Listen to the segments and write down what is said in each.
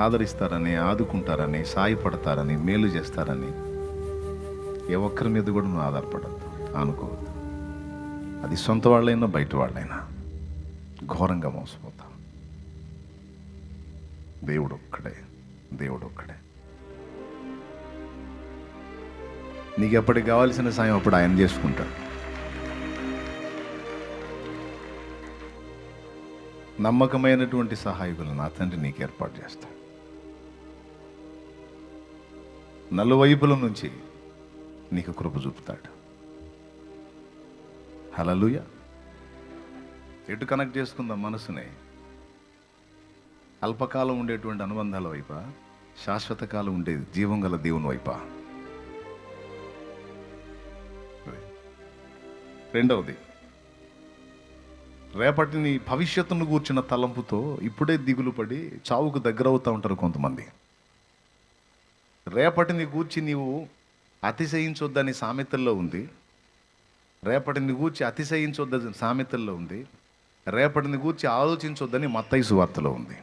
ఆదరిస్తారని ఆదుకుంటారని సాయపడతారని మేలు చేస్తారని ఏ ఒక్కరి మీద కూడా నువ్వు ఆధారపడద్దు. అనుకోవద్దు అది సొంత వాళ్ళైనా బయట వాళ్ళైనా. ఘోరంగా మోసపోతాం. దేవుడు ఒక్కడే. దేవుడు ఒక్కడే. నీకు ఎప్పటికి కావాల్సిన సాయం అప్పుడు ఆయన చేసుకుంటాడు. నమ్మకమైనటువంటి సహాయకులను నా తండ్రి నీకు ఏర్పాటు చేస్తాడు. నలువైపుల నుంచి నీకు కృప చూపుతాడు. హలలుయ ఎటు కనెక్ట్ చేసుకుందాం మనసుని? అల్పకాలం ఉండేటువంటి అనుబంధాల వైపా? శాశ్వత కాలం ఉండే జీవం గల దేవుని వైపా? రెండవది రేపటిని భవిష్యత్తును కూర్చిన తలంపుతో ఇప్పుడే దిగులు పడి చావుకు దగ్గర అవుతూ ఉంటారు కొంతమంది. రేపటిని గూర్చి నీవు అతిశయించొద్దని సామెతల్లో ఉంది. రేపటిని గూర్చి అతిశయించొద్దని సామెతల్లో ఉంది. రేపటిని గూర్చి ఆలోచించొద్దని మత్తయి సువార్తలో ఉంది.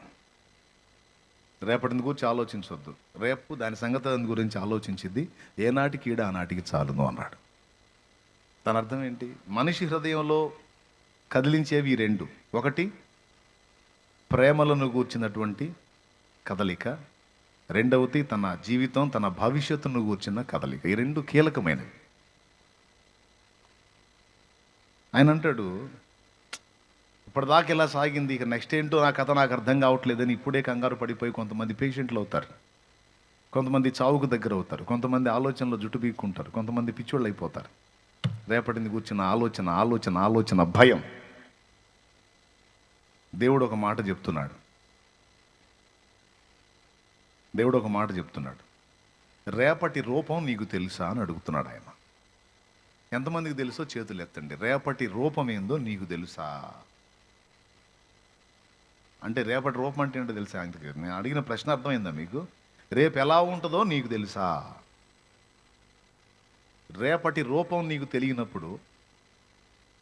రేపటిని గురించి ఆలోచించొద్దు. రేపు దాని సంగతి గురించి ఆలోచించింది ఏనాటికి ఈడ ఆనాటికి చాలును అన్నాడు. దాని అర్థం ఏంటి? మనిషి హృదయంలో కదిలించేవి రెండు. ఒకటి ప్రేమలను కూర్చున్నటువంటి కదలిక. రెండవది తన జీవితం తన భవిష్యత్తును కూర్చున్న కదలిక. ఈ రెండు కీలకమైనవి. ఆయన అంటాడు ఇప్పటిదాకా ఇలా సాగింది ఇక నెక్స్ట్ ఏంటో నా కథ నాకు అర్థం కావట్లేదని ఇప్పుడే కంగారు పడిపోయి కొంతమంది పేషెంట్లు అవుతారు. కొంతమంది చావుకు దగ్గర అవుతారు. కొంతమంది ఆలోచనలో జుట్టు పీక్కుంటారు. కొంతమంది పిచ్చోళ్ళు అయిపోతారు. రేపటిని కూర్చున్న ఆలోచన ఆలోచన ఆలోచన భయం. దేవుడు ఒక మాట చెప్తున్నాడు. దేవుడు ఒక మాట చెప్తున్నాడు. రేపటి రూపం నీకు తెలుసా అని అడుగుతున్నాడు ఆయన. ఎంతమందికి తెలుసో చేతులు ఎత్తండి. రేపటి రూపం ఏందో నీకు తెలుసా? అంటే రేపటి రూపం అంటే ఏంటో తెలుసా ఆయనకి? నేను అడిగిన ప్రశ్న అర్థమైందా మీకు? రేపు ఎలా ఉంటుందో నీకు తెలుసా? రేపటి రూపం నీకు తెలియనప్పుడు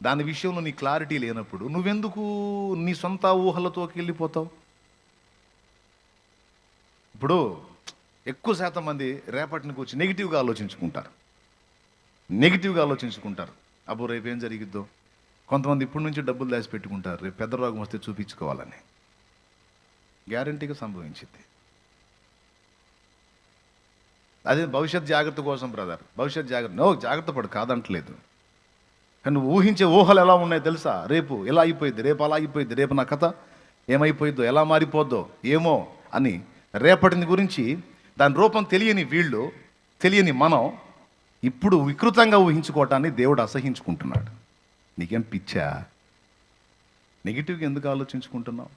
దాని విషయంలో నీ క్లారిటీ లేనప్పుడు నువ్వెందుకు నీ సొంత ఊహలతోకి వెళ్ళిపోతావు? ఇప్పుడు ఎక్కువ శాతం మంది రేపటిని కూర్చి నెగిటివ్గా ఆలోచించుకుంటారు. నెగిటివ్గా ఆలోచించుకుంటారు. అబ్బో రేపు ఏం జరిగిద్దో? కొంతమంది ఇప్పటి నుంచి డబ్బులు దాచి పెట్టుకుంటారు రేపు పెద్ద రోగం వస్తే చూపించుకోవాలని. గ్యారంటీగా సంభవించింది. అదే భవిష్యత్ జాగ్రత్త కోసం బ్రదర్ భవిష్యత్ జాగ్రత్త నో జాగ్రత్త పడు కాదంటలేదు. కానీ ఊహించే ఊహలు ఎలా ఉన్నాయో తెలుసా? రేపు ఎలా అయిపోయింది రేపు అలా అయిపోయింది రేపు నా కథ ఏమైపోయిద్దో? ఎలా మారిపోద్దో? ఏమో అని రేపటిని గురించి దాని రూపం తెలియని వీళ్ళు తెలియని మనం ఇప్పుడు వికృతంగా ఊహించుకోవటాన్ని దేవుడు అసహించుకుంటున్నాడు. నీకేం పిచ్చా? నెగిటివ్గా ఎందుకు ఆలోచించుకుంటున్నావు?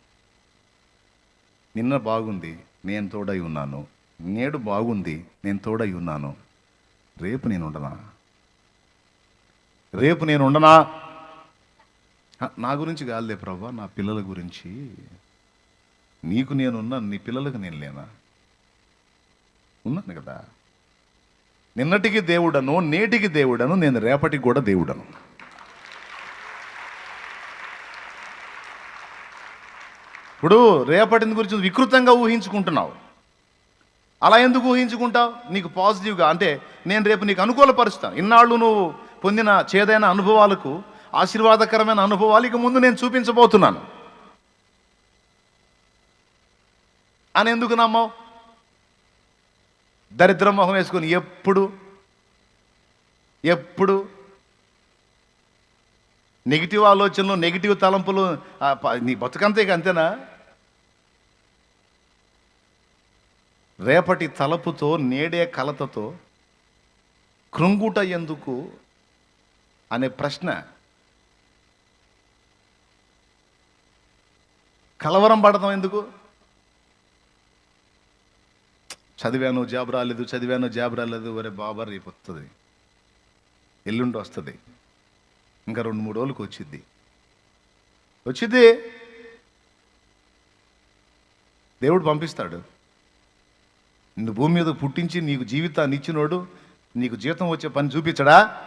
నిన్న బాగుంది నేను తోడై ఉన్నాను. నేడు బాగుంది నేను తోడై ఉన్నాను. రేపు నేను ఉండనా? రేపు నేను ఉండనా? నా గురించి కాదులే ప్రభా నా పిల్లల గురించి. నీకు నేనున్నా నీ పిల్లలకు నేను లేనా? ఉన్నాను కదా. నిన్నటికి దేవుడను నేటికి దేవుడను నేను రేపటికి కూడా దేవుడను. ఇప్పుడు రేపటిని గురించి వికృతంగా ఊహించుకుంటున్నావు. అలా ఎందుకు ఊహించుకుంటావు? నీకు పాజిటివ్గా అంటే నేను రేపు నీకు అనుకూలపరుస్తాను. ఇన్నాళ్ళు నువ్వు పొందిన చేదైన అనుభవాలకు ఆశీర్వాదకరమైన అనుభవాలు ఇక ముందు నేను చూపించబోతున్నాను. అని ఎందుకు నమ్మావు? దరిద్ర మొహం వేసుకొని ఎప్పుడు ఎప్పుడు నెగిటివ్ ఆలోచనలు నెగిటివ్ తలంపులు నీ బతుకంతే అంతేనా? రేపటి తలపుతో నేడే కలతతో కృంగుట ఎందుకు అనే ప్రశ్న కలవరం పడతాం ఎందుకు? చదివాను జాబ్ రాలేదు చదివాను జాబ్ రాలేదు వరే బాబా రేపు వస్తుంది ఎల్లుండి వస్తుంది. ఇంకా రెండు మూడు రోజులకు వచ్చింది వచ్చింది దేవుడు పంపిస్తాడు. నిన్ను భూమి మీద పుట్టించి నీకు జీవితాన్ని ఇచ్చినోడు నీకు జీతం వచ్చే పని చూపించడా?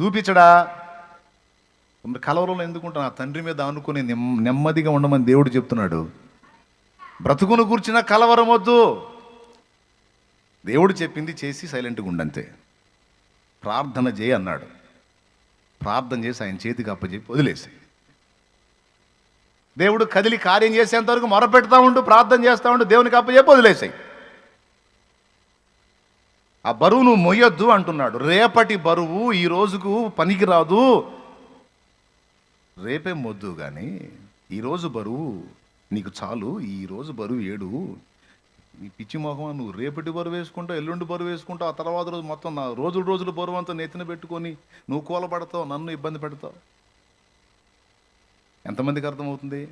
చూపించడా? మరి కలవరంలో ఎందుకుంటా నా తండ్రి మీద అనుకుని నెమ్మదిగా ఉండమని దేవుడు చెప్తున్నాడు. బ్రతుకును కూర్చిన కలవరం వద్దు. దేవుడు చెప్పింది చేసి సైలెంట్గా ఉండంతే. ప్రార్థన చేయి అన్నాడు. ప్రార్థన చేసి ఆయన చేతికి అప్పచెప్పి వదిలేసి దేవుడు కదిలి కార్యం చేసేంతవరకు మొరపెడతా ఉండు ప్రార్థన చేస్తా ఉండు దేవునికి అప్పచెప్పి వదిలేసాయి. ఆ బరువు నువ్వు మొయ్యొద్దు అంటున్నాడు. రేపటి బరువు ఈ రోజుకు పనికిరాదు. రేపే మొద్దు కానీ ఈరోజు బరువు నీకు చాలు ఈ రోజు బరువు ఏడు. నీ పిచ్చి మొహం నువ్వు రేపటి బరువు వేసుకుంటావు ఎల్లుండి బరువు వేసుకుంటావు ఆ తర్వాత రోజు మొత్తం నా రోజులు రోజులు బరువు అంతా నెత్తిన పెట్టుకొని నువ్వు కూలబడతావు నన్ను ఇబ్బంది పెడతావు. ఎంతమందికి అర్థమవుతుంది?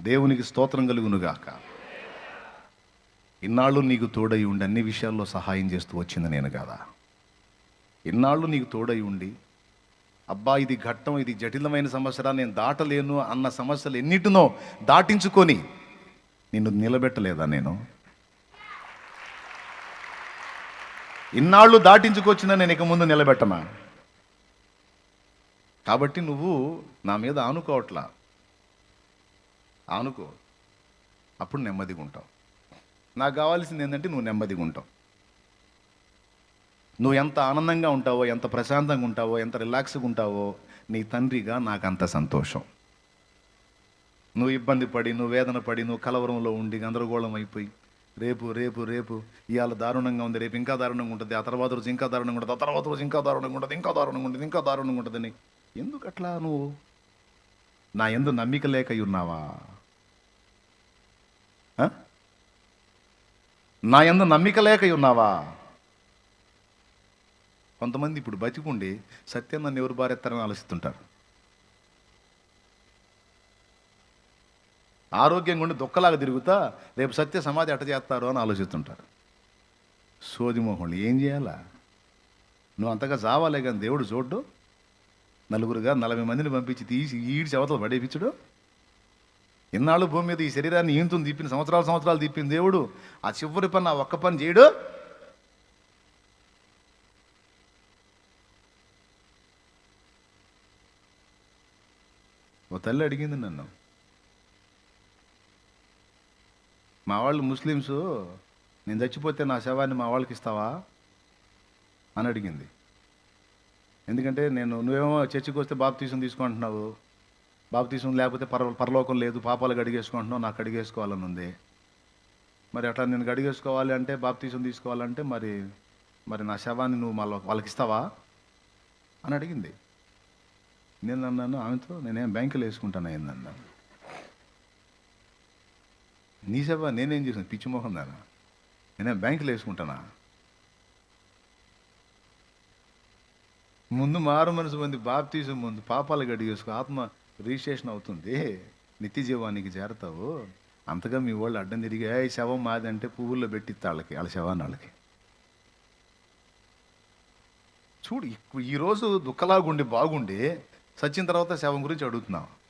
దేవునికి స్తోత్రం కలుగునుగాక. ఇన్నాళ్ళు నీకు తోడై ఉండి అన్ని విషయాల్లో సహాయం చేస్తూ వచ్చింది నేను కదా? ఇన్నాళ్ళు నీకు తోడై ఉండి అబ్బా ఇది ఘట్టం ఇది జటిలమైన సమస్య నేను దాటలేను అన్న సమస్యలు ఎన్నిటినో దాటించుకొని నిన్ను నిలబెట్టలేదా నేను? ఇన్నాళ్ళు దాటించుకొచ్చిన నేను ఇక ముందు నిలబెట్టనా కాబట్టి నువ్వు నా మీద ఆనుకోవట్లా. ఆనుకో. అప్పుడు నెమ్మదిగా ఉంటావు. నాకు కావాల్సింది ఏంటంటే నువ్వు నెమ్మదిగా ఉంటావు. నువ్వు ఎంత ఆనందంగా ఉంటావో ఎంత ప్రశాంతంగా ఉంటావో ఎంత రిలాక్స్గా ఉంటావో నీ తండ్రిగా నాకు అంత సంతోషం. నువ్వు ఇబ్బంది పడి నువ్వు వేదన పడి నువ్వు కలవరంలో ఉండి గందరగోళం అయిపోయి రేపు రేపు రేపు ఇవాళ దారుణంగా ఉంది రేపు ఇంకా దారుణంగా ఉంటుంది ఆ తర్వాత రోజు ఇంకా దారుణంగా ఉంటుంది ఆ తర్వాత రోజు ఇంకా దారుణంగా ఉంటుంది ఇంకా దారుణంగా ఉంటుంది ఇంకా దారుణంగా ఉంటుందని. ఎందుకు అట్లా నువ్వు? నా ఎందు నమ్మిక లేక ఉన్నావా? నా ఎందు నమ్మిక లేక ఉన్నావా? కొంతమంది ఇప్పుడు బతికుండి సత్యం నన్ను ఎవరు బారెత్తారని ఆలోచిస్తుంటారు. ఆరోగ్యంగా ఉండి దుఃఖలాగా తిరుగుతా రేపు సత్య సమాధి అట్ట చేస్తారు అని ఆలోచిస్తుంటారు సోదిమోహన్లు ఏం చేయాలా? నువ్వు అంతగా చావాలే కానీ దేవుడు చూడ్డు. నలుగురుగా నలభై మందిని పంపించి తీసి ఈడ్చి అవతల పడేపించుడు ఇన్నాళ్ళు భూమి మీద ఈ శరీరాన్ని ఈంతుని తిప్పిన సంవత్సరాలు సంవత్సరాలు తిప్పిన దేవుడు ఆ చివరి పని ఆ ఒక్క పని చేయడు. ఓ తల్లి అడిగింది నన్ను మా వాళ్ళు ముస్లిమ్స్ నేను చచ్చిపోతే నా శవాన్ని మా వాళ్ళకి ఇస్తావా? అని అడిగింది. ఎందుకంటే నేను నువ్వేమో చర్చికి వస్తే బాబు తీసుకుని తీసుకుంటున్నావు. బాబు తీసుకుని లేకపోతే పర పరలోకం లేదు పాపాలు గడిగేసుకుంటున్నావు నాకు అడిగేసుకోవాలని ఉంది. మరి అట్లా నేను గడిగేసుకోవాలి అంటే బాబు తీసుకుని తీసుకోవాలంటే మరి మరి నా శవాన్ని నువ్వు మళ్ళీ వాళ్ళకి ఇస్తావా? అని అడిగింది. నేను అన్నాను ఆమెతో నేనేం బ్యాంకులో వేసుకుంటాను ఏందన్నాను నీ సేవ నేనేం చేసాను పిచ్చి మొహం దానా నేనే బ్యాంకులో వేసుకుంటానా? ముందు మారు మనసు మంది బాప్తీసు ముందు పాపాలు గడిగేసుకో ఆత్మ రిజిస్ట్రేషన్ అవుతుంది. నిత్య జీవానికి చేరతావు? అంతగా మీ వాళ్ళు అడ్డం తిరిగి ఏ శవం మాదంటే పువ్వుల్లో పెట్టి వాళ్ళకి వాళ్ళ శవాన్ని వాళ్ళకి. చూడు ఈరోజు దుఃఖలాగుండి బాగుండి సచ్చిన తర్వాత శవం గురించి అడుగుతున్నావు.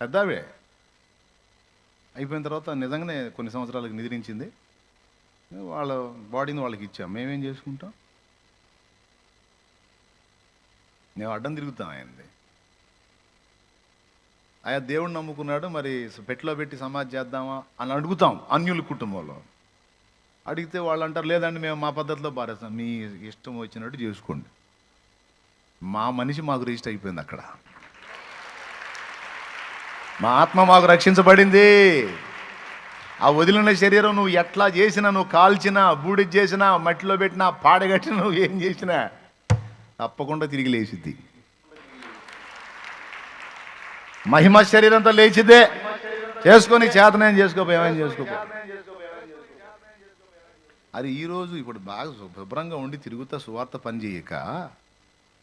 పెద్దవే. అయిపోయిన తర్వాత నిజంగానే కొన్ని సంవత్సరాలకు నిద్రించింది. వాళ్ళ బాడీని వాళ్ళకి ఇచ్చాం. మేమేం చేసుకుంటాం? మేము అడ్డం తిరుగుతాం ఆయనది. ఆయా దేవుడు నమ్ముకున్నాడు మరి పెట్టిలో పెట్టి సమాధి చేద్దామా అని అడుగుతాం అన్యుల కుటుంబంలో. అడిగితే వాళ్ళు అంటారు లేదండి మేము మా పద్ధతిలో పారేస్తాం. మీ ఇష్టం వచ్చినట్టు చేసుకోండి. మా మనిషి మాకు రిజిస్టర్ అయిపోయింది అక్కడ. మా ఆత్మ మాకు రక్షించబడింది. ఆ వదిలిన శరీరం నువ్వు ఎట్లా చేసినా నువ్వు కాల్చినా బూడి చేసినా మట్టిలో పెట్టినా పాడగట్టినా నువ్వు ఏం చేసినా తప్పకుండా తిరిగి లేచిద్ది. మహిమ శరీరంతో లేచిద్దే. చేసుకొని చేతనేం చేసుకోపో ఏమేం చేసుకోపో. అది ఈరోజు ఇప్పుడు బాగా శుభ్రంగా ఉండి తిరుగుతా సువార్త పని చేయక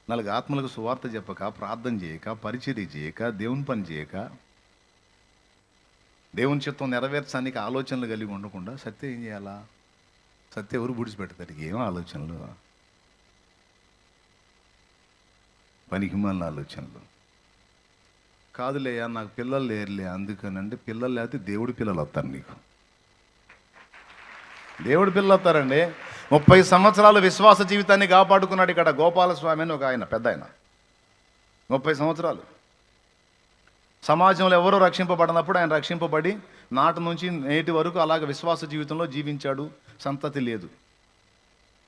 నాలుగు ఆత్మలకు సువార్త చెప్పక ప్రార్థన చేయక పరిచర్య చేయక దేవుని పని చేయక దేవుని చిత్తం నెరవేర్చడానికి ఆలోచనలు కలిగి ఉండకుండా సత్య ఏం చేయాలా? సత్య ఎవరు బుడిచిపెడతారు ఏం ఆలోచనలు? పనికిమాలిన ఆలోచనలు. కాదులేయా నాకు పిల్లలు లేరులే అందుకని అంటే పిల్లలు లేకపోతే దేవుడి పిల్లలు వస్తారు నీకు. దేవుడి పిల్లలు వస్తారండి. ముప్పై సంవత్సరాలు విశ్వాస జీవితాన్ని కాపాడుకున్నాడు ఇక్కడ గోపాలస్వామి అని ఒక ఆయన పెద్ద ఆయన. ముప్పై సంవత్సరాలు. సమాజంలో ఎవరో రక్షింపబడినప్పుడు ఆయన రక్షింపబడి నాటి నుంచి నేటి వరకు అలాగ విశ్వాస జీవితంలో జీవించాడు. సంతతి లేదు.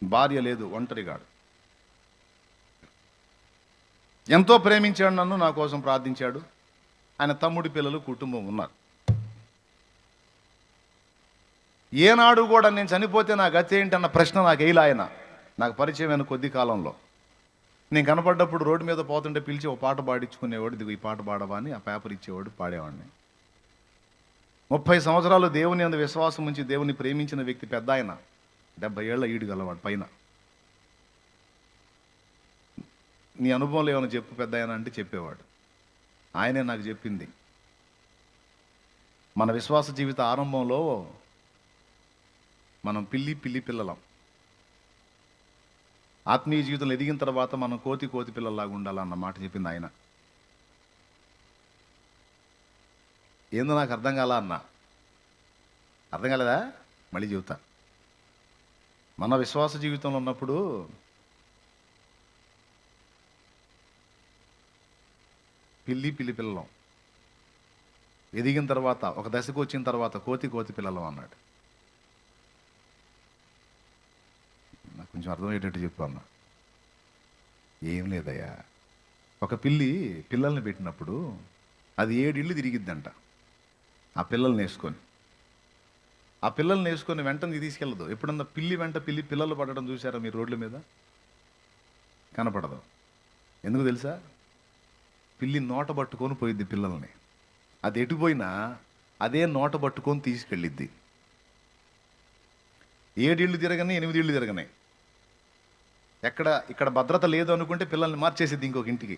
భార్య లేదు. ఒంటరిగాడు. ఎంతో ప్రేమించాడు నన్ను నా కోసం ప్రార్థించాడు. ఆయన తమ్ముడి పిల్లలు కుటుంబం ఉన్నారు. ఏనాడు కూడా నేను చనిపోతే నా గతి ఏంటన్న ప్రశ్న నాకు వేయలే ఆయన నాకు పరిచయమైన కొద్ది కాలంలో. నేను కనపడ్డప్పుడు రోడ్డు మీద పోతుంటే పిలిచి ఓ పాట పాడించుకునేవాడు ఇదిగో ఈ పాట పాడవా అని ఆ పేపర్ ఇచ్చేవాడు పాడేవాడిని. ముప్పై సంవత్సరాలు దేవుని అందు విశ్వాసం ఉంచి దేవుని ప్రేమించిన వ్యక్తి పెద్ద ఆయన. డెబ్బై ఏళ్ళ ఈడు గలవాడు పైన. నీ అనుభవంలో ఏమైనా చెప్పు పెద్ద ఆయన అంటే చెప్పేవాడు. ఆయనే నాకు చెప్పింది. మన విశ్వాస జీవిత ఆరంభంలో మనం పిల్లి పిల్లి పిల్లలం. ఆత్మీయ జీవితంలో ఎదిగిన తర్వాత మనం కోతి కోతి పిల్లల్లాగా ఉండాలన్న మాట చెప్పింది ఆయన. ఏందో నాకు అర్థం కాలా అన్న? అర్థం కాలేదా? మళ్ళీ చెబుతా. మన విశ్వాస జీవితంలో ఉన్నప్పుడు పిల్లి పిల్లి పిల్లలం. ఎదిగిన తర్వాత ఒక దశకు వచ్చిన తర్వాత కోతి కోతి పిల్లలం అన్నాడు. నాకు కొంచెం అర్థమయ్యేటట్టు చెప్పు అన్న. ఏం లేదయ్యా. ఒక పిల్లి పిల్లల్ని పెట్టినప్పుడు అది ఏడిళ్ళు తిరిగిద్దంట. ఆ పిల్లల్ని వేసుకొని ఆ పిల్లల్ని వేసుకొని వెంటనే తీసుకెళ్ళదు. ఎప్పుడన్నా పిల్లి వెంట పిల్లి పిల్లలు పడడం చూసారా మీరు రోడ్ల మీద? కనపడదు. ఎందుకు తెలుసా? పిల్లి నోట పట్టుకొని పోయిద్ది పిల్లల్ని. అది ఎటుపోయినా అదే నోట పట్టుకొని తీసుకెళ్ళిద్ది. ఏడేళ్ళు తిరగని ఎనిమిదేళ్ళు తిరగనాయి ఎక్కడ ఇక్కడ భద్రత లేదు అనుకుంటే పిల్లల్ని మార్చేసిద్ది ఇంకొక ఇంటికి.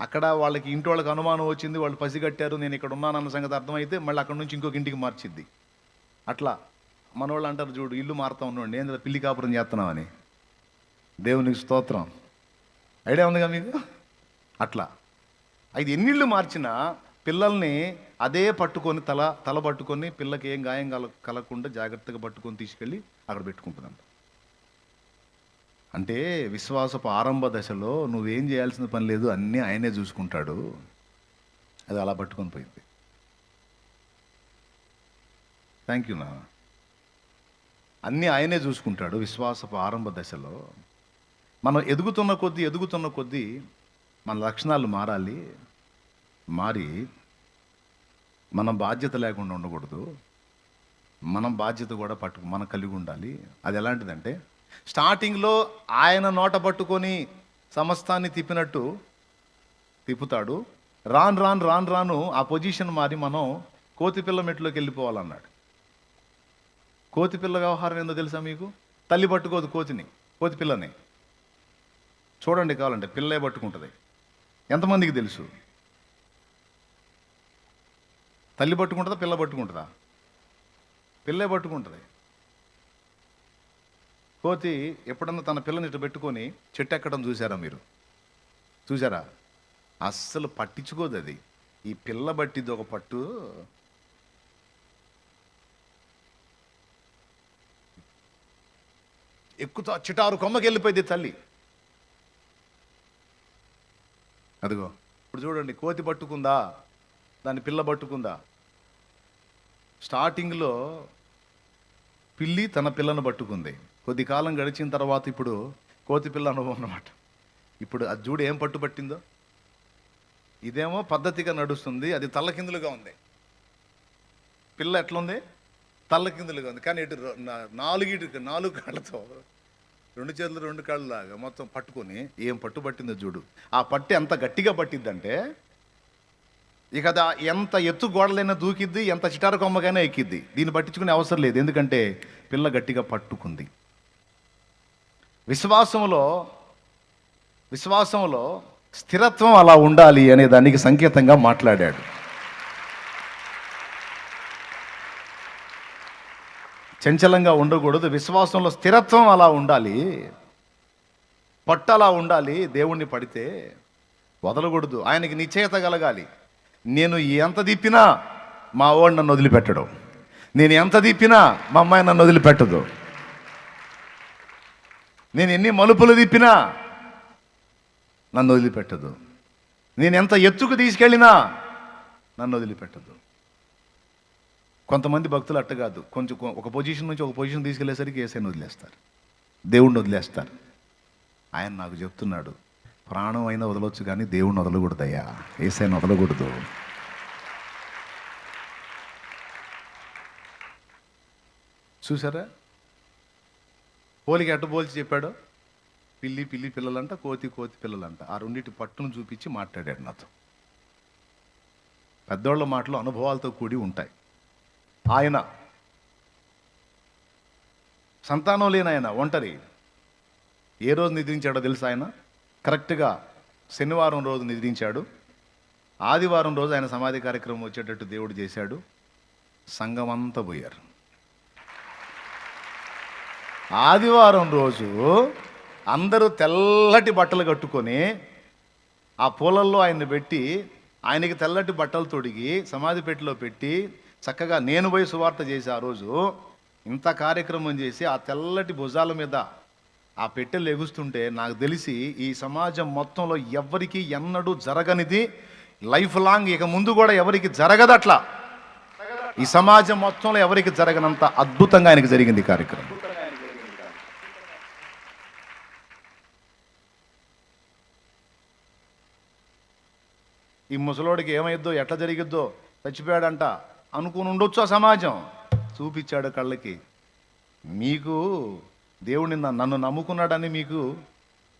అక్కడ వాళ్ళకి ఇంటి వాళ్ళకి అనుమానం వచ్చింది వాళ్ళు పసిగట్టారు నేను ఇక్కడ ఉన్నానన్న సంగతి అర్థమైతే మళ్ళీ అక్కడ నుంచి ఇంకొక ఇంటికి మార్చిద్ది. అట్లా మనోళ్ళు అంటారు చూడు ఇల్లు మారుతా ఉన్నాడు నేను పిల్లి కాపురం చేస్తున్నామని దేవునికి స్తోత్రం. ఐడియా ఉందిగా మీకు? అట్లా. అయితే ఎన్నిళ్ళు మార్చినా పిల్లల్ని అదే పట్టుకొని తల తల పట్టుకొని పిల్లకి ఏం గాయం కల కలగకుండా జాగ్రత్తగా పట్టుకొని తీసుకెళ్ళి అక్కడ పెట్టుకుంటుందంట అంటే విశ్వాసపు ఆరంభ దశలో నువ్వేం చేయాల్సిన పని లేదు అన్నీ ఆయనే చూసుకుంటాడు. అది అలా పట్టుకొని పోయింది. థ్యాంక్ యూ నా అన్నీ ఆయనే చూసుకుంటాడు విశ్వాసపు ఆరంభ దశలో. మనం ఎదుగుతున్న కొద్దీ ఎదుగుతున్న కొద్దీ మన లక్షణాలు మారాలి. మారి మనం బాధ్యత లేకుండా ఉండకూడదు. మనం బాధ్యత కూడా పట్టు మనం కలిగి ఉండాలి. అది ఎలాంటిదంటే స్టార్టింగ్లో ఆయన నోట పట్టుకొని సమస్తాన్ని తిప్పినట్టు తిప్పుతాడు. రాను రాను రాను రాను ఆ పొజిషన్ మారి మనం కోతిపిల్ల మెట్లోకి వెళ్ళిపోవాలన్నాడు. కోతిపిల్ల వ్యవహారం ఏందో తెలుసా మీకు? తల్లి పట్టుకోదు కోతిని కోతిపిల్లని. చూడండి కావాలంటే పిల్లే పట్టుకుంటుంది. ఎంతమందికి తెలుసు? తల్లి పట్టుకుంటుందా పిల్ల పట్టుకుంటుందా? పిల్లే పట్టుకుంటుంది. కోతి ఎప్పుడన్నా తన పిల్లని ఇటు పెట్టుకొని చెట్టు ఎక్కడం చూసారా మీరు? చూసారా అస్సలు పట్టించుకోదు అది. ఈ పిల్ల బట్టిది ఒక పట్టు. ఎక్కుతా చిటారు కొమ్మకి వెళ్ళిపోయింది తల్లి. అదిగో ఇప్పుడు చూడండి కోతి పట్టుకుందా? దాని పిల్ల పట్టుకుందా? స్టార్టింగ్లో పిల్లి తన పిల్లను పట్టుకుంది. కొద్ది కాలం గడిచిన తర్వాత ఇప్పుడు కోతిపిల్ల అనుభవం అనమాట ఇప్పుడు అది చూడు ఏం పట్టుబట్టిందో? ఇదేమో పద్ధతిగా నడుస్తుంది అది తల్లకిందులుగా ఉంది. పిల్ల ఎట్లుంది? తల్లకిందులుగా ఉంది. కానీ ఇటు నాలుగు నాలుగిటి నాలుగు కాళ్ళతో రెండు చేతులు రెండు కాళ్ళలాగా మొత్తం పట్టుకొని ఏం పట్టు పట్టిందో చూడు ఆ పట్టు ఎంత గట్టిగా పట్టిద్దంటే ఇక అది ఎంత ఎత్తు గోడలైనా దూకిద్ది ఎంత చిటారు కొమ్మకైనా ఎక్కిద్ది. దీన్ని పట్టించుకునే అవసరం లేదు. ఎందుకంటే పిల్ల గట్టిగా పట్టుకుంది. విశ్వాసంలో విశ్వాసంలో స్థిరత్వం అలా ఉండాలి అనే దానికి సంకేతంగా మాట్లాడాడు. చంచలంగా ఉండకూడదు విశ్వాసంలో స్థిరత్వం అలా ఉండాలి పట్టు అలా ఉండాలి దేవుణ్ణి పడితే వదలకూడదు ఆయనకి నిశ్చయత కలగాలి. నేను ఎంత తిప్పినా మా వాడు నన్ను వదిలిపెట్టడు. నేను ఎంత తిప్పినా మా అమ్మాయి నన్ను వదిలిపెట్టదు. నేను ఎన్ని మలుపులు తిప్పినా నన్ను వదిలిపెట్టదు. నేను ఎంత ఎత్తుకు తీసుకెళ్ళినా నన్ను వదిలిపెట్టదు. కొంతమంది భక్తులు అట్ట కాదు. కొంచెం ఒక పొజిషన్ నుంచి ఒక పొజిషన్ తీసుకెళ్ళేసరికి ఏసైని వదిలేస్తారు. దేవుణ్ణి వదిలేస్తారు. ఆయన నాకు చెప్తున్నాడు ప్రాణం అయినా వదలొచ్చు కానీ దేవుణ్ణి వదలకూడదయ్యా. ఏసైని వదలకూడదు. చూసారా? పోలికి ఎట్ట పోల్చి చెప్పాడు. పిల్లి పిల్లి పిల్లలంట కోతి కోతి పిల్లలంట. ఆ రెండింటి పట్టును చూపించి మాట్లాడాడు నాతో. పెద్దోళ్ళ మాటలు అనుభవాలతో కూడి ఉంటాయి. ఆయన సంతానం లేని ఆయన ఒంటరి. ఏ రోజు నిద్రించాడో తెలుసు ఆయన? కరెక్ట్గా శనివారం రోజు నిద్రించాడు. ఆదివారం రోజు ఆయన సమాధి కార్యక్రమం వచ్చేటట్టు దేవుడు చేశాడు. సంఘమంతా పోయారు. ఆదివారం రోజు అందరూ తెల్లటి బట్టలు కట్టుకొని ఆ పూలల్లో ఆయన్ని పెట్టి ఆయనకి తెల్లటి బట్టలు తొడిగి సమాధి పెట్టిలో పెట్టి చక్కగా నేను పోయి సువార్త చేసి ఆ రోజు ఇంత కార్యక్రమం చేసి ఆ తెల్లటి భుజాల మీద ఆ పెట్టెలు ఎగుస్తుంటే నాకు తెలిసి ఈ సమాజం మొత్తంలో ఎవ్వరికి ఎన్నడూ జరగనిది. లైఫ్ లాంగ్ ఇక ముందు కూడా ఎవరికి జరగదు అట్లా ఈ సమాజం మొత్తంలో ఎవరికి జరగనంత అద్భుతంగా ఆయనకి జరిగింది కార్యక్రమం. ఈ ముసలోడికి ఏమైద్దో ఎట్లా జరిగిద్దో చచ్చిపోయాడంట. అనుకుని ఉండొచ్చు ఆ సమాజం. చూపించాడు కళ్ళకి. మీకు దేవుడిని నన్ను- నమ్ముకున్నాడని మీకు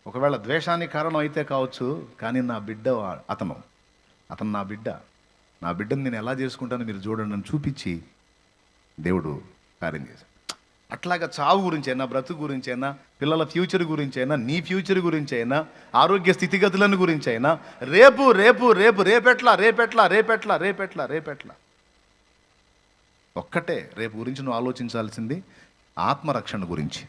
ఒకవేళ ద్వేషానికి కారణం అయితే కావచ్చు కానీ నా బిడ్డ అతను. అతను నా బిడ్డ. నా బిడ్డను నేను ఎలా చేసుకుంటానో మీరు చూడండి అని చూపించి దేవుడు కార్యం చేశాడు. అట్లాగా చావు గురించైనా బ్రతుకు గురించైనా పిల్లల ఫ్యూచర్ గురించైనా నీ ఫ్యూచర్ గురించైనా ఆరోగ్య స్థితిగతులను గురించైనా రేపు రేపు రేపు రేపెట్లా రేపెట్లా రేపెట్లా రేపెట్లా రేపెట్లా. ఒక్కటే రేపు గురించి నువ్వు ఆలోచించాల్సింది ఆత్మరక్షణ గురించి.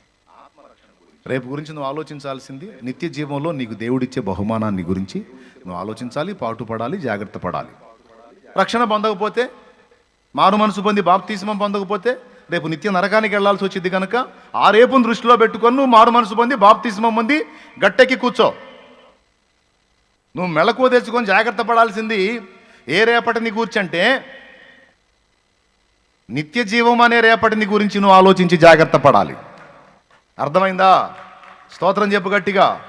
రేపు గురించి నువ్వు ఆలోచించాల్సింది నిత్య జీవంలో నీకు దేవుడిచ్చే బహుమానాన్ని గురించి. నువ్వు ఆలోచించాలి పాటుపడాలి జాగ్రత్త పడాలి. రక్షణ పొందకపోతే మారు మనసు పొంది బాప్తీసం పొందకపోతే రేపు నిత్య నరకానికి వెళ్ళాల్సి వచ్చింది కనుక ఆ రేపును దృష్టిలో పెట్టుకొని నువ్వు మారు మనసు పొంది బాప్తీసమం పొంది గట్టెక్కి కూర్చో. నువ్వు మెళకువ తెచ్చుకొని జాగ్రత్త పడాల్సింది ఏ రేపటిని కూర్చంటే నిత్య జీవం అనే రేపటిని గురించి నువ్వు ఆలోచించి జాగ్రత్త పడాలి. అర్థమైందా? స్తోత్రం చెప్పు గట్టిగా.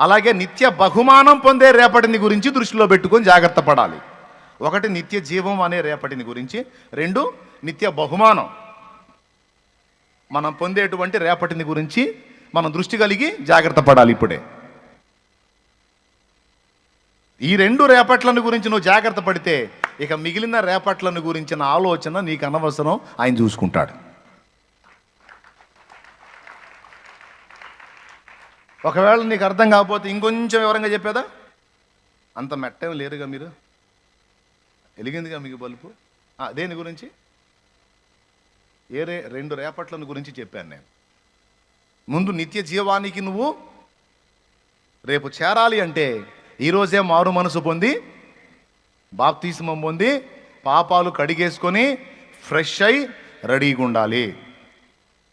అలాగే నిత్య బహుమానం పొందే రేపటిని గురించి దృష్టిలో పెట్టుకొని జాగ్రత్త పడాలి. ఒకటి నిత్య జీవం అనే రేపటిని గురించి రెండు నిత్య బహుమానం. మనం పొందేటువంటి రేపటిని గురించి మనం దృష్టి కలిగి జాగ్రత్త పడాలి ఇప్పుడే. ఈ రెండు రేపట్లను గురించి నువ్వు జాగ్రత్త పడితే ఇక మిగిలిన రేపట్లను గురించిన ఆలోచన నీకు అనవసరం ఆయన చూసుకుంటాడు. ఒకవేళ నీకు అర్థం కాకపోతే ఇంకొంచెం వివరంగా చెప్పేదా? అంత మెట్టం లేరుగా మీరు. వెలిగిందిగా మీకు బలుపు దేని గురించి? ఏరే రెండు రేపట్లను గురించి చెప్పాను నేను. ముందు నిత్య జీవానికి నువ్వు రేపు చేరాలి అంటే ఈరోజే మారు మనసు పొంది బాప్తీసమం పొంది పాపాలు కడిగేసుకొని ఫ్రెష్ అయి రెడీగా ఉండాలి.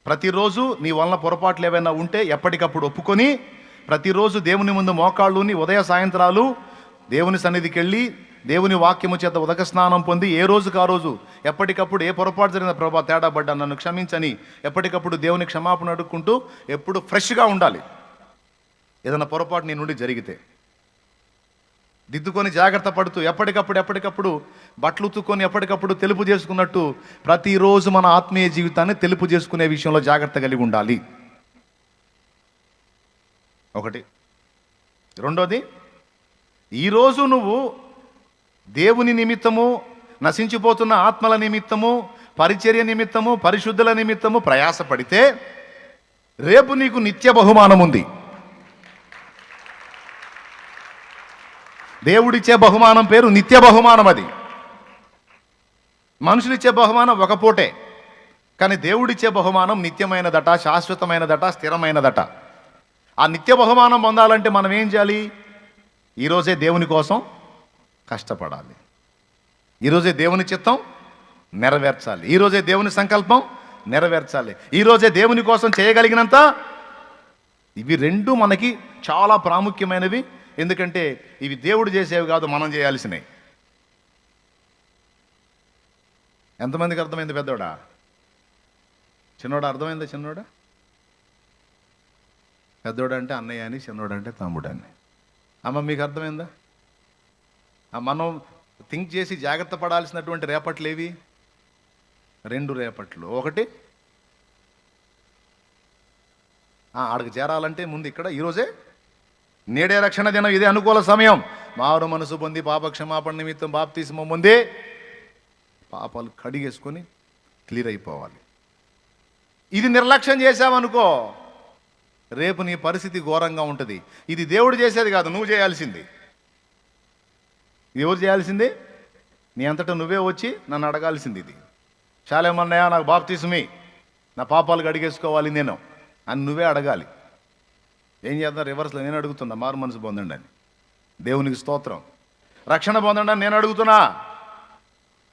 ప్రతిరోజు నీ వలన పొరపాట్లు ఏవైనా ఉంటే ఎప్పటికప్పుడు ఒప్పుకొని ప్రతిరోజు దేవుని ముందు మోకాళ్ళుని ఉదయ సాయంత్రాలు దేవుని సన్నిధికి వెళ్ళి దేవుని వాక్యము చేత ఉదక స్నానం పొంది ఏ రోజుకు ఆ రోజు? ఎప్పటికప్పుడు ఏ పొరపాటు జరిగిన ప్రభా తేడా పడ్డా నన్ను క్షమించని. ఎప్పటికప్పుడు దేవుని క్షమాపణ అడుక్కుంటూ ఎప్పుడు ఫ్రెష్గా ఉండాలి. ఏదైనా పొరపాటు నీ నుండి జరిగితే. దిద్దుకొని జాగ్రత్త పడుతూ ఎప్పటికప్పుడు ఎప్పటికప్పుడు బట్టలు ఉత్తుకొని ఎప్పటికప్పుడు తెలుపు చేసుకున్నట్టు ప్రతిరోజు మన ఆత్మీయ జీవితాన్ని తెలుపు చేసుకునే విషయంలో జాగ్రత్త కలిగి ఉండాలి. ఒకటి. రెండోది ఈరోజు నువ్వు దేవుని నిమిత్తము నశించిపోతున్న ఆత్మల నిమిత్తము పరిచర్య నిమిత్తము పరిశుద్ధుల నిమిత్తము ప్రయాసపడితే రేపు నీకు నిత్య బహుమానం ఉంది దేవుడిచ్చే బహుమానం పేరు నిత్య బహుమానం అది. మనుషులిచ్చే బహుమానం ఒక పూటే కానీ దేవుడిచ్చే బహుమానం నిత్యమైనదట శాశ్వతమైనదట స్థిరమైనదట. ఆ నిత్య బహుమానం పొందాలంటే మనం ఏం చేయాలి? ఈరోజే దేవుని కోసం కష్టపడాలి. ఈరోజే దేవుని చిత్తం నెరవేర్చాలి. ఈరోజే దేవుని సంకల్పం నెరవేర్చాలి. ఈరోజే దేవుని కోసం చేయగలిగినంత ఇవి రెండు మనకి చాలా ప్రాముఖ్యమైనవి. ఎందుకంటే ఇవి దేవుడు చేసేవి కాదు మనం చేయాల్సినవి. ఎంతమందికి అర్థమైంది పెద్దోడా? చిన్నోడా అర్థమైందా చిన్నోడా? పెద్దోడంటే అన్నయ్య అని చిన్నోడంటే తమ్ముడు అని. అమ్మ మీకు అర్థమైందా? మనం థింక్ చేసి జాగ్రత్త పడాల్సినటువంటి రేపట్లు ఏవి రెండు రేపట్లు. ఒకటి ఆడికి చేరాలంటే ముందు ఇక్కడ ఈరోజే నేడే రక్షణ దినం ఇదే అనుకూల సమయం. మారు మనసు పొంది పాప క్షమాపణ నిమిత్తం బాప్తీసమం పొంది పాపాలు కడిగేసుకొని క్లియర్ అయిపోవాలి. ఇది నిర్లక్ష్యం చేసావనుకో రేపు నీ పరిస్థితి ఘోరంగా ఉంటుంది. ఇది దేవుడు చేసేది కాదు నువ్వు చేయాల్సింది. ఎవరు చేయాల్సింది? నీ అంతటా నువ్వే వచ్చి నన్ను అడగాల్సింది ఇది. చాలేమన్నాయా నాకు బాప్తీసమి నా పాపాలు అడిగేసుకోవాలి నేను. అని నువ్వే అడగాలి. ఏం చేద్దాం? రివర్స్లో నేను అడుగుతున్నా మారు మనసు పొందండి అని. దేవునికి స్తోత్రం. రక్షణ పొందండి అని నేను అడుగుతున్నా.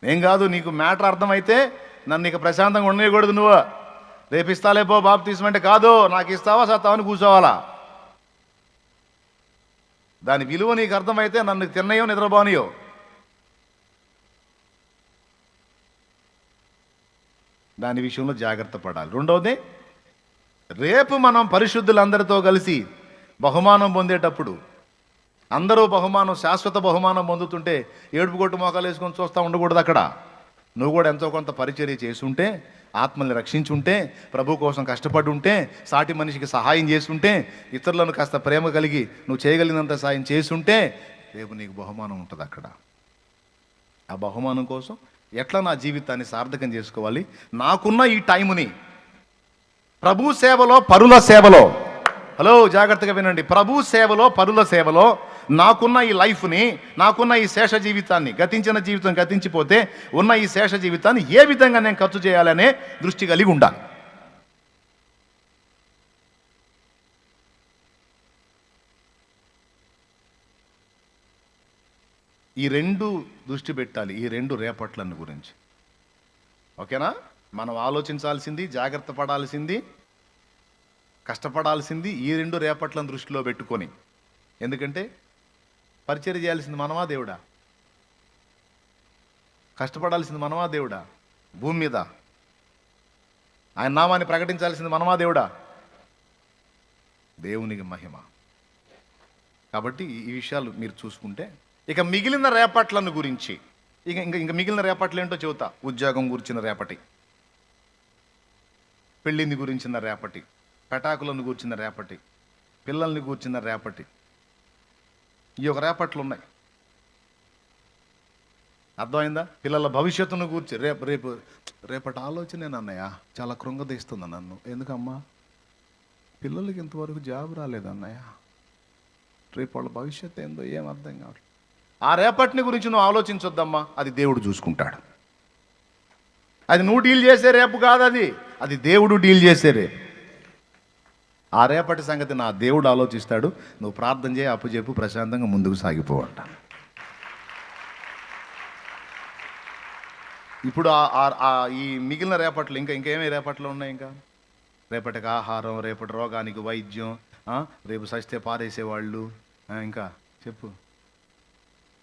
ఏం కాదు నీకు మ్యాటర్ అర్థమైతే నన్ను ఇక ప్రశాంతంగా ఉండకూడదు నువ్వు. రేపు ఇస్తాలేపో బాబు తీసుకుంటే కాదు. నాకు ఇస్తావా సత్తావని కూర్చోవాలా? దాని విలువ నీకు అర్థమైతే నన్ను తిన్నయో నిద్రపోనియో. దాని విషయంలో జాగ్రత్త పడాలి. రెండవది రేపు మనం పరిశుద్ధులందరితో కలిసి బహుమానం పొందేటప్పుడు అందరూ బహుమానం శాశ్వత బహుమానం పొందుతుంటే ఏడుపు కొట్టు మోకాలు వేసుకొని చూస్తూ ఉండకూడదు అక్కడ. నువ్వు కూడా ఎంతో కొంత పరిచర్య చేసుంటే ఆత్మల్ని రక్షించుంటే ప్రభు కోసం కష్టపడి ఉంటే సాటి మనిషికి సహాయం చేసుంటే ఇతరులను కాస్త ప్రేమ కలిగి నువ్వు చేయగలిగినంత సాయం చేసుంటే రేపు నీకు బహుమానం ఉంటుంది అక్కడ. ఆ బహుమానం కోసం ఎట్లా నా జీవితాన్ని సార్థకం చేసుకోవాలి? నాకున్న ఈ టైముని ప్రభు సేవలో పరుల సేవలో. హలో జాగ్రత్తగా వినండి. ప్రభు సేవలో పరుల సేవలో నాకున్న ఈ లైఫ్ని నాకున్న ఈ శేష జీవితాన్ని గతించిన జీవితం గతించిపోతే ఉన్న ఈ శేష జీవితాన్ని ఏ విధంగా నేను ఖర్చు చేయాలనే దృష్టి కలిగి ఉండాలి. ఈ రెండు దృష్టి పెట్టాలి ఈ రెండు రేపట్లను గురించి. ఓకేనా? మనం ఆలోచించాల్సింది జాగ్రత్త పడాల్సింది కష్టపడాల్సింది ఈ రెండు రేపట్లను దృష్టిలో పెట్టుకొని. ఎందుకంటే పరిచయం చేయాల్సింది మనమా దేవుడా? కష్టపడాల్సింది మనమా దేవుడా? భూమి మీద. ఆయన నామాన్ని ప్రకటించాల్సింది మనమా దేవుడా? దేవునికి మహిమ. కాబట్టి ఈ- విషయాలు మీరు చూసుకుంటే ఇక మిగిలిన రేపట్లను గురించి ఇక ఇంకా ఇంకా మిగిలిన రేపట్లు ఏంటో చెబుతా. ఉద్యోగం గురించిన రేపటి పెళ్ళిని గురించిన రేపటి పెటాకులను కూర్చిన రేపటి పిల్లల్ని కూర్చిన రేపటి ఈ ఒక రేపట్లు ఉన్నాయి. అర్థమైందా? పిల్లల భవిష్యత్తును కూర్చి రేపు రేపు రేపటి ఆలోచనే అన్నయ్య చాలా కృంగదీస్తుంది నన్ను. ఎందుకమ్మా? పిల్లలకి ఇంతవరకు జాబ్ రాలేదన్నయ్య రేపు వాళ్ళ భవిష్యత్తు ఏందో ఏం అర్థం కావట్లేదు. ఆ రేపటిని గురించి నువ్వు ఆలోచించొద్దమ్మా అది దేవుడు చూసుకుంటాడు. అది నువ్వు డీల్ చేసే రేపు కాదు అది. అది దేవుడు డీల్ చేసే రేపు. ఆ రేపటి సంగతి నా దేవుడు ఆలోచిస్తాడు. నువ్వు ప్రార్థన చేయి అప్పు చెప్పు ప్రశాంతంగా ముందుకు సాగిపోవంట ఇప్పుడు ఆ- ఈ మిగిలిన రేపట్లు ఇంకా ఇంకేమీ రేపట్లు ఉన్నాయి ఇంకా? రేపటికి ఆహారం రేపటి రోగానికి వైద్యం రేపు సస్తే పారేసేవాళ్ళు ఇంకా చెప్పు.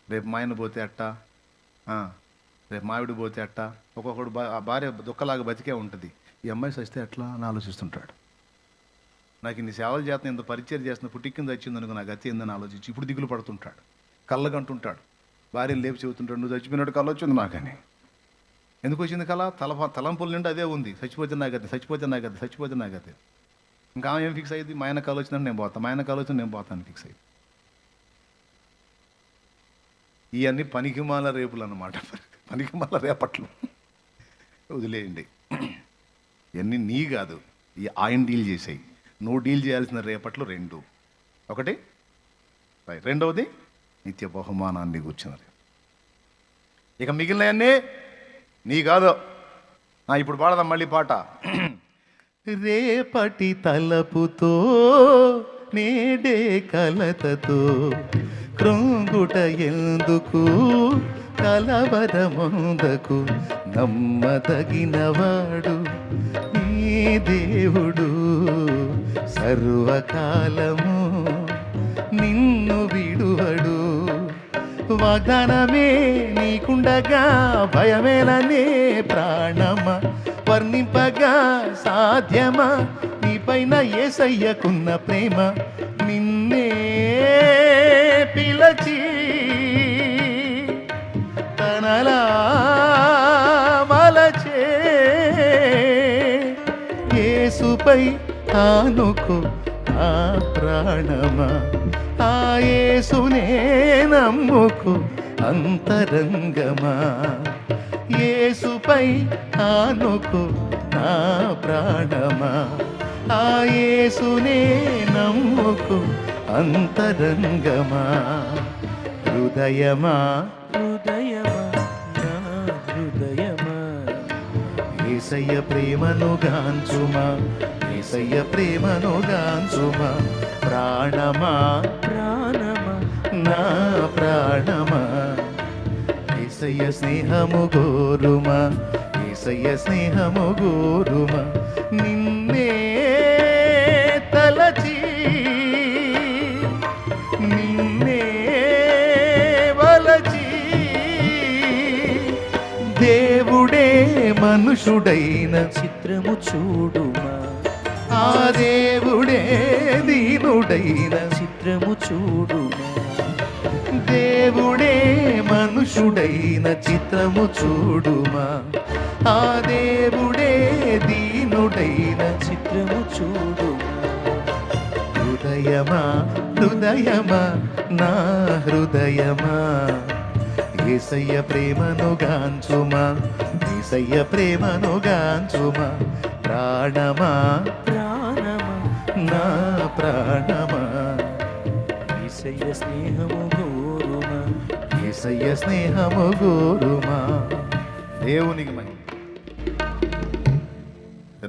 రేపు మాయన పోతే అట్ట రేపు మావిడి పోతే అట్ట ఒక్కొక్కడు ఆ భార్య దుఃఖలాగా బతికే ఉంటుంది. ఈ అమ్మాయి సస్తే ఎట్లా అని ఆలోచిస్తుంటాడు. నాకు ఇన్ని సేవలు చేస్తున్నా ఇంత పరిచయం చేస్తున్న పుట్టిక్కింద వచ్చిందనుకో నాకు గతి ఏందని ఆలోచించి ఇప్పుడు దిగులు పడుతుంటాడు. కళ్ళగంటుంటాడు భార్యను లేపు చెబుతుంటాడు నువ్వు చచ్చిపోయినట్టు కళ్ళ వచ్చింది నాకని. ఎందుకు వచ్చింది కళ? తల తలంపుల నుండి అదే ఉంది. చచ్చిపోతే నా గతి చచ్చిపోతే నా గతి చచ్చిపోతే నా గతి. ఇంకా ఆమె ఏం ఫిక్స్ అయ్యింది? మా ఆయన కాలు వచ్చినట్టు నేను పోతాను మా ఆయన కాలు వచ్చింది నేను పోతాను ఫిక్స్ అయ్యింది. ఇవన్నీ పనికిమాల రేపులు అన్నమాట పనికిమాల రేపట్లు. వదిలేయండి. ఇవన్నీ నీ కాదు ఈ ఆయన డీల్ చేసాయి. నువ్వు డీల్ చేయాల్సిన రేపట్లు రెండు. ఒకటి? రైట్. రెండవది నిత్య బహుమానాన్ని కూర్చున్నది. ఇక మిగిలినవన్నీ నీ కాదు. నా ఇప్పుడు పాడదాం మళ్ళీ పాట. రేపటి తలపుతో నేడే కలతతో క్రొంగుట ఎందుకు కలవరముందకు నమ్మదగినవాడు నీ దేవుడు. సర్వకాలము నిన్ను విడువడు. వాగ్దానమే నీకుండగా భయమేలనే ప్రాణమా? వర్ణింపగా సాధ్యమా? నీపైన ఏసయ్యకున్న ప్రేమ నిన్నే పిలచి తనలా మలచే. ఏసుపై ఆనుకో ఆ ప్రాణమా? ఆ యేసునే నమ్ముకు అంతరంగమా? యేసుపై ఆనుకు నా ప్రాణమా? ఆ యేసునే నమ్ముకు అంతరంగమా? హృదయమా? హృదయమా? నా హృదయమా? ఏసయ్య ప్రేమను గాంచుమా? ఏసయ్య ప్రేమను గాంచుమా. ప్రాణమా? ప్రాణమా? నా ప్రాణమా? ఏసయ్య స్నేహము గోరుమా ఏసయ్య స్నేహము గోరుమా నిన్నే తలచి నిన్నే వలచి దేవుడే మనుషుడైన చిత్రము చూడుమా ఆ దేవుడే దీనుడైన చిత్రము చూడు దేవుడే మనుషుడైన చిత్రము చూడుమా. ఆ దేవుడే దీనుడైన చిత్రము చూడు హృదయమా హృదయమా నా హృదయమా. ఏసయ్య ప్రేమను గాంచుమా ఏసయ్య ప్రేమను గాంచుమా. ప్రాణమా? ప్రాణమా? నా ప్రాణమా? ఈసయ్య స్నేహము గోరుమా? ఏసయ్య స్నేహము గోరుమా? దేవునికి మహిమ.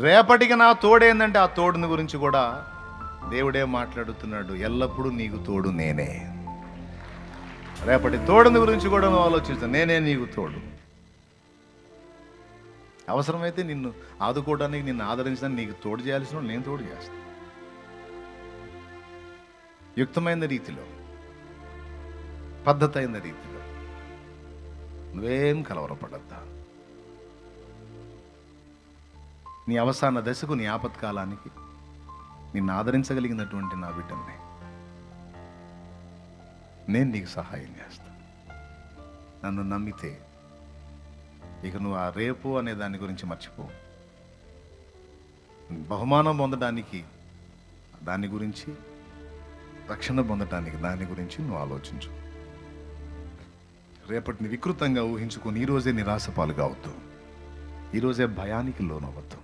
రేపటికి నా తోడేందంటే ఆ తోడుని గురించి కూడా దేవుడే మాట్లాడుతున్నాడు. ఎల్లప్పుడూ నీకు తోడు నేనే. రేపటి తోడుని గురించి కూడా నువ్వు ఆలోచిస్తాను నేనే నీకు తోడు. అవసరమైతే నిన్ను ఆదుకోవడానికి నిన్ను ఆదరించడానికి నీకు తోడు చేయాల్సిన నేను తోడు చేస్తాను. యుక్తమైన రీతిలో పద్ధతి అయిన రీతిలో నువ్వేం కలవరపడద్దా? నీ అవసాన దశకు నీ ఆపత్కాలానికి నిన్ను ఆదరించగలిగినటువంటి నా బిడ్డనే నేను నీకు సహాయం చేస్తాను. నన్ను నమ్మితే ఇక నువ్వు ఆ రేపు అనే దాని గురించి మర్చిపో. బహుమానం పొందడానికి దాని గురించి రక్షణ పొందడానికి దాని గురించి నువ్వు ఆలోచించు. రేపటిని వికృతంగా ఊహించుకొని ఈరోజే నిరాశ పాలు కావద్దు. ఈరోజే భయానికి లోనవ్వద్దు.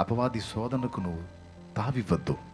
అపవాది శోధనకు నువ్వు తావివ్వద్దు.